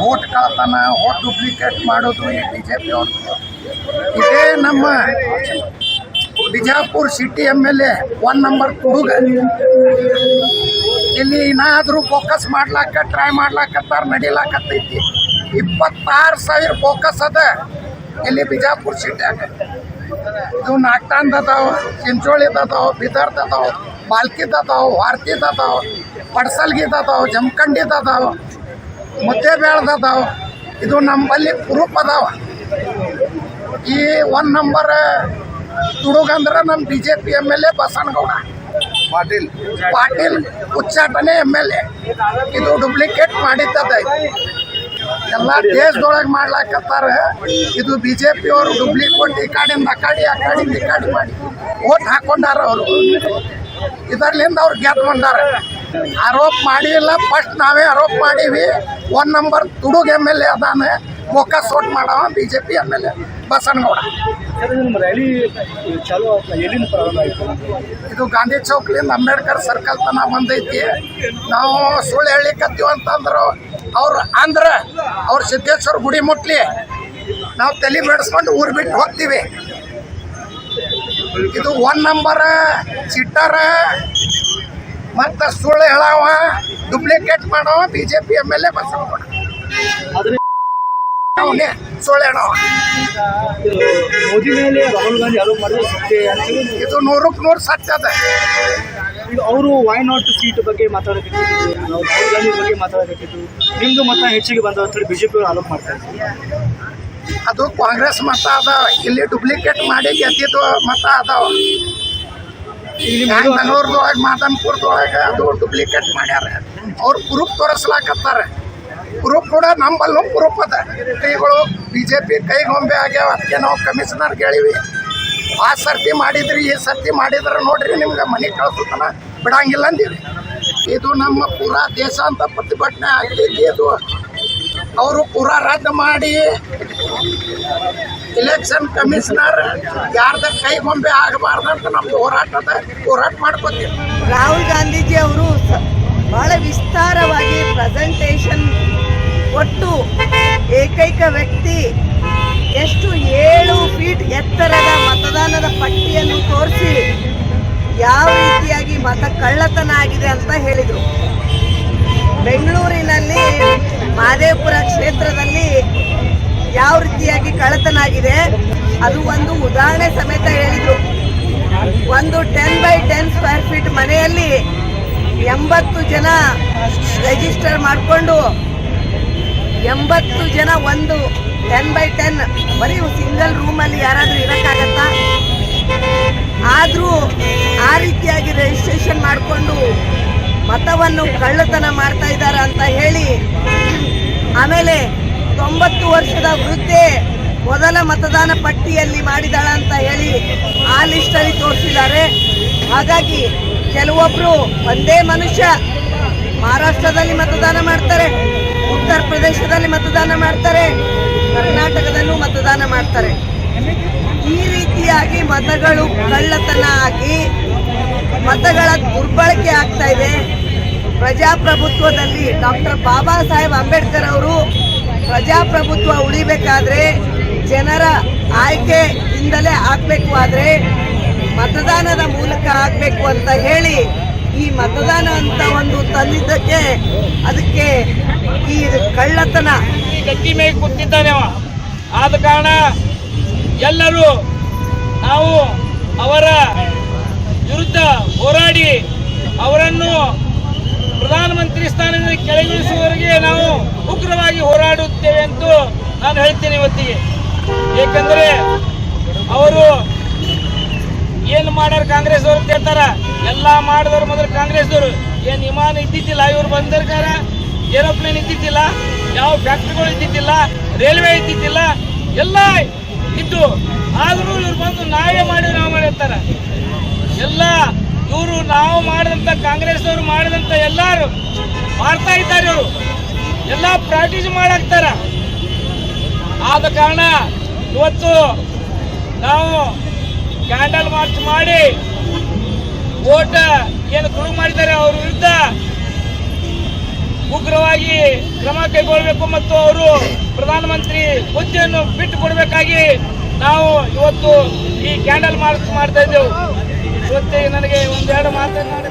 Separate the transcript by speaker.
Speaker 1: Vote ಕಳ್ತನ vote duplicate ಮಾಡೋದು ಈ ಬಿಜೆಪಿ ಅವ್ರದ್ದು ಇದೇ ನಮ್ಮ Bijapur city M L A one number ಹುಡುಗ ಇಲ್ಲಿ ಏನಾದರೂ ಫೋಕಸ್ ಮಾಡ್ಲಾಕ ಟ್ರೈ ಮಾಡ್ಲಾಕತ್ತಾರ ನಡಿಲಾಕತ್ತೈತಿ. ಇಪ್ಪತ್ತಾರು ಸಾವಿರ ಫೋಕಸ್ ಅದ. ಇಲ್ಲಿ ಬಿಜಾಪುರ ಸಿಟ್ಯಾಗ ಇದು ನಾಗ್ತಾಂದ್ ಅದಾವ, ಚಿಂಚೋಳಿದ ಅದಾವ, ಬಿದರ್ದ ಅದಾವ, ಬಾಲ್ಕಿದ ಅದಾವ ವಾರ್ತಿದ ಅದಾವ, ಪಡ್ಸಲ್ಗಿದ ಅದಾವ, ಜಮಖಂಡಿದ ಅದಾವ ಮುದ್ದೆ ಬೇಳ್ದ ಅದಾವ. ಇದು ನಮ್ಮಲ್ಲಿ ಪ್ರೂಫ್ ಅದಾವ. ಈ ಒನ್ ನಂಬರ್ ತುಡುಗಂದ್ರೆ ನಮ್ಮ B J P M L A Basanagouda
Speaker 2: Patil.
Speaker 1: Patil ಉಚ್ಚಾಟನೆ ಎಂ ಎಲ್ ಎ. ಇದು ಡುಪ್ಲಿಕೇಟ್ ಮಾಡಿದ್ದದ ಎಲ್ಲ ದೇಶದೊಳಗೆ ಮಾಡ್ಲಾಕತ್ತಾರ. ಇದು ಬಿ ಜೆ ಡುಪ್ಲಿಕೇಟ್ ಈ ಕಾಡಿಂದ ಆ ಕಾಡಿ, ಆ ಕಾಡಿಂದ ಈ ಕಾಡಿ ಮಾಡಿ ಓಟ್ ಹಾಕೊಂಡಾರ ಅವರು. ಇದರ್ಲಿಂದ ಅವ್ರು ಗೆದ್ದು ಬಂದಾರ. ಆರೋಪ ಮಾಡಿಲ್ಲ. ಫಸ್ಟ್ ನಾವೇ ಆರೋಪ ಮಾಡೀವಿ. ಒನ್ ನಂಬರ್ ತುಡುಗ್ ಎಂ ಎಲ್ ಎ ಅದಾನೆ. ಫೋಕಸ್ ಸೋಟ್ ಮಾಡವ
Speaker 3: B J P M L A Basanagouda.
Speaker 1: ಇದು. ಗಾಂಧಿ ಚೌಕ್ಲಿಂದ ಅಂಬೇಡ್ಕರ್ ಸರ್ಕಲ್ ತನ ಬಂದೈತಿ ನಾವು ಸುಳ್ಳು ಹೇಳಿಕತ್ತೀವಿ ಅಂತಂದ್ರು ಅವ್ರು ಅಂದ್ರ ಅವ್ರ ಸಿದ್ದೇಶ್ವರ ಗುಡಿ ಮುಟ್ಲಿ. ನಾವು ತಲೆ ಬೆಳೆಸ್ಕೊಂಡು ಊರು ಬಿಟ್ಟು ಹೋಗ್ತೀವಿ. ಇದು ಒನ್ ನಂಬರ್ ಚಿಟ್ಟಾರ ಮತ್ತು ಸುಳ್ಳು ಹೇಳವ ಡೂಪ್ಲಿಕೇಟ್ ಮಾಡೋ B J P M L A bus
Speaker 3: ಆದರೆ
Speaker 1: ಅವನೇ ಸೊಳ್ಳೆ ಹೇಳವ
Speaker 3: ಮೋದಿ ಮೇಲೆ ರಾಹುಲ್ ಗಾಂಧಿ ಆರೋಪ ಮಾಡಿದ್ರೆ ಸತ್ಯ ಅಂತೇಳಿ
Speaker 1: ಇದು ನೂರಕ್ಕೆ ನೂರು ಸತ್ಯ ಅದ.
Speaker 3: ಈಗ ಅವರು ವೈ ನಾಟ್ ಸೀಟ್ ಬಗ್ಗೆ ಮಾತಾಡಬೇಕಿತ್ತು ನಾವು ರಾಹುಲ್ ಗಾಂಧಿ ಬಗ್ಗೆ ಮಾತಾಡಬೇಕಿತ್ತು ನಿಮ್ದು ಮತ ಹೆಚ್ಚಿಗೆ ಬಂದ ಅಂತೇಳಿ ಬಿಜೆಪಿ ಅವರು ಆರೋಪ ಮಾಡ್ತಾರೆ
Speaker 1: ಅದು ಕಾಂಗ್ರೆಸ್ ಮತ ಅದ ಇಲ್ಲಿ ಡುಪ್ಲಿಕೇಟ್ ಮಾಡಿ ಗೆದ್ದಿದ್ದು ಮತ ಅದಾವ. ಬೆಂಗಳೂರದೊಳಗೆ ಮಾದನ್ಪುರದೊಳಗೆ ಅದು ಡುಪ್ಲಿಕೇಟ್ ಮಾಡ್ಯಾರ? ಅವ್ರು ಗ್ರೂಪ್ ತೋರಿಸ್ಲಾಕತ್ತಾರ. ಪ್ರೂಫ್ ಕೂಡ ನಮ್ಮಲ್ಲೂ ಪ್ರೂಫ್ ಅದ. ಕೈಗಳು ಬಿ ಜೆ ಪಿ ಕೈಗೊಂಬೆ ಆಗ್ಯಾವ. ಅದಕ್ಕೆ ನಾವು ಕಮಿಷನರ್ ಕೇಳಿವಿ ಆ ಸರ್ತಿ ಮಾಡಿದ್ರಿ, ಈ ಸರ್ತಿ ಮಾಡಿದ್ರೆ ನೋಡ್ರಿ ನಿಮ್ಗೆ ಮನೆ ಕಳ್ಸುತ್ತಾನ ಬಿಡಂಗಿಲ್ಲ ಅಂದಿವಿ ಇದು ನಮ್ಮ ಪೂರಾ ದೇಶ ಅಂತ ಪ್ರತಿಭಟನೆ ಆಗ್ತೈತಿ ಇದು ಅವರು ಪೂರಾ ರದ್ದು ಮಾಡಿ. ಇಲೆಕ್ಷನ್ ಕಮಿಷನರ್ ಯಾರ್ದ ಕೈಗೊಂಬೆ ಆಗಬಾರ್ದಂತ ನಮ್ದು ಹೋರಾಟದ ಹೋರಾಟ ಮಾಡ್ಕೋತೀವಿ.
Speaker 4: ರಾಹುಲ್ ಗಾಂಧೀಜಿ ಅವರು ಬಹಳ ವಿಸ್ತಾರವಾಗಿ ಪ್ರೆಸೆಂಟೇಷನ್ ಕೊಟ್ಟು ಏಕೈಕ ವ್ಯಕ್ತಿ ಎಷ್ಟು ಏಳು ಫೀಟ್ ಎತ್ತರದ ಮತದಾನದ ಪಟ್ಟಿಯನ್ನು ತೋರಿಸಿ ಯಾವ ರೀತಿಯಾಗಿ ಮತ ಕಳ್ಳತನ ಆಗಿದೆ ಅಂತ ಹೇಳಿದರು. ಬೆಂಗಳೂರಿನಲ್ಲಿ ಮಾದೇಪುರ ಕ್ಷೇತ್ರದಲ್ಲಿ ಯಾವ ರೀತಿಯಾಗಿ ಕಳ್ಳತನ ಆಗಿದೆ, ಅದು ಒಂದು ಉದಾಹರಣೆ ಸಮೇತ ಹೇಳಿದರು. ಒಂದು ten by ten square feet ಮನೆಯಲ್ಲಿ ಎಂಬತ್ತು ಜನ ರಿಜಿಸ್ಟರ್ ಮಾಡಿಕೊಂಡು ಎಂಬತ್ತು ಜನ ಒಂದು ಟೆನ್ ಬೈ ಟೆನ್ ಬರೀ ಸಿಂಗಲ್ ರೂಮಲ್ಲಿ ಯಾರಾದರೂ ಇರೋಕ್ಕಾಗತ್ತಾ? ಆದರೂ ಆ ರೀತಿಯಾಗಿ ರಿಜಿಸ್ಟ್ರೇಷನ್ ಮಾಡಿಕೊಂಡು ಮತವನ್ನು ಕಳ್ಳತನ ಮಾಡ್ತಾ ಇದ್ದಾರೆ ಅಂತ ಹೇಳಿ, ಆಮೇಲೆ ತೊಂಬತ್ತು ವರ್ಷದ ವೃದ್ಧೆ ಮೊದಲ ಮತದಾನ ಪಟ್ಟಿಯಲ್ಲಿ ಮಾಡಿದಾಳ ಅಂತ ಹೇಳಿ ಆ ಲಿಸ್ಟಲ್ಲಿ ತೋರಿಸಿದ್ದಾರೆ. ಹಾಗಾಗಿ ಕೆಲವೊಬ್ಬರು ಒಂದೇ ಮನುಷ್ಯ ಮಹಾರಾಷ್ಟ್ರದಲ್ಲಿ ಮತದಾನ ಮಾಡ್ತಾರೆ. ಉತ್ತರ ಪ್ರದೇಶದಲ್ಲಿ ಮತದಾನ ಮಾಡ್ತಾರೆ, ಕರ್ನಾಟಕದಲ್ಲೂ ಮತದಾನ ಮಾಡ್ತಾರೆ. ಈ ರೀತಿಯಾಗಿ ಮತಗಳು ಕಳ್ಳತನ ಆಗಿ, ಮತಗಳ ದುರ್ಬಳಕೆ ಆಗ್ತಾ ಇದೆ. ಪ್ರಜಾಪ್ರಭುತ್ವದಲ್ಲಿ ಡಾಕ್ಟರ್ ಬಾಬಾ ಸಾಹೇಬ್ ಅಂಬೇಡ್ಕರ್ ಅವರು ಪ್ರಜಾಪ್ರಭುತ್ವ ಉಳಿಬೇಕಾದ್ರೆ ಜನರ ಆಯ್ಕೆಯಿಂದಲೇ ಆಗಬೇಕು. ಆದರೆ ಮತದಾನದ ಮೂಲಕ ಆಗಬೇಕು ಅಂತ ಹೇಳಿ ಈ ಮತದಾನ ಅಂತ ಒಂದು ತಂದಿದ್ದಕ್ಕೆ ಅದಕ್ಕೆ ಈ ಕಳ್ಳತನ.
Speaker 5: ಗಟ್ಟಿ ಮೇಲೆ ಕೂತಿದ್ದಾನೆ ಆದ ಕಾರಣ ಎಲ್ಲರೂ ನಾವು ಅವರ ವಿರುದ್ಧ ಹೋರಾಡಿ ಅವರನ್ನು ಪ್ರಧಾನಮಂತ್ರಿ ಸ್ಥಾನದಿಂದ ಕೆಳಗಿಳಿಸುವವರೆಗೆ ನಾವು ಉಗ್ರವಾಗಿ ಹೋರಾಡುತ್ತೇವೆ ಎಂದು ನಾನು ಹೇಳ್ತೇನೆ ಇವತ್ತಿಗೆ. ಏಕೆಂದರೆ ಅವರು ಏನು ಮಾಡ್ಯಾರ ಕಾಂಗ್ರೆಸ್ ಅವರು ಕೇಳ್ತಾರ ಎಲ್ಲ ಮಾಡಿದವ್ರು ಕಾಂಗ್ರೆಸ್ ಏನು ವಿಮಾನ ಇದ್ದಿದ್ದಿಲ್ಲ, ಇವ್ರು ಬಂದಿರ್ಕಾರ ಏರೋಪ್ಲೇನ್ ಇದ್ದಿದ್ದಿಲ್ಲ, ಯಾವ ಫ್ಯಾಕ್ಟ್ರಿಗಳು ಇದ್ದಿದ್ದಿಲ್ಲ, ರೈಲ್ವೆ ಇದ್ದಿದ್ದಿಲ್ಲ, ಎಲ್ಲ ಇದ್ದು. ಆದರೂ ಇವ್ರು ಬಂದು ನಾವೇ ಮಾಡಿ ನಾವು ಮಾಡಿರ್ತಾರೆ ಎಲ್ಲ ಇವರು ನಾವು ಮಾಡಿದಂಥ ಕಾಂಗ್ರೆಸ್ನವರು ಮಾಡಿದಂತ ಎಲ್ಲಾರು ಮಾಡ್ತಾ ಇದ್ದಾರೆ ಇವರು. ಎಲ್ಲ ಪ್ರಾಕ್ಟೀಸ್ ಮಾಡಾಕ್ತಾರ. ಆದ ಕಾರಣ ಇವತ್ತು ನಾವು ಕ್ಯಾಂಡಲ್ ಮಾರ್ಚ್ ಮಾಡಿ ಓಟ ಏನು ತುಳು ಮಾಡಿದ್ದಾರೆ ಅವ್ರ ವಿರುದ್ಧ ಉಗ್ರವಾಗಿ ಕ್ರಮ ಕೈಗೊಳ್ಳಬೇಕು ಮತ್ತು ಅವರು ಪ್ರಧಾನಮಂತ್ರಿ ಹುದ್ದೆಯನ್ನು ಬಿಟ್ಟು ಕೊಡಬೇಕಾಗಿ ನಾವು ಇವತ್ತು ಈ ಕ್ಯಾಂಡಲ್ ಮಾರ್ಚ್ ಮಾಡ್ತಾ ಇದ್ದೆವು. ಇವತ್ತೇ ನನಗೆ ಒಂದೆರಡು ಮಾತನಾಡಿ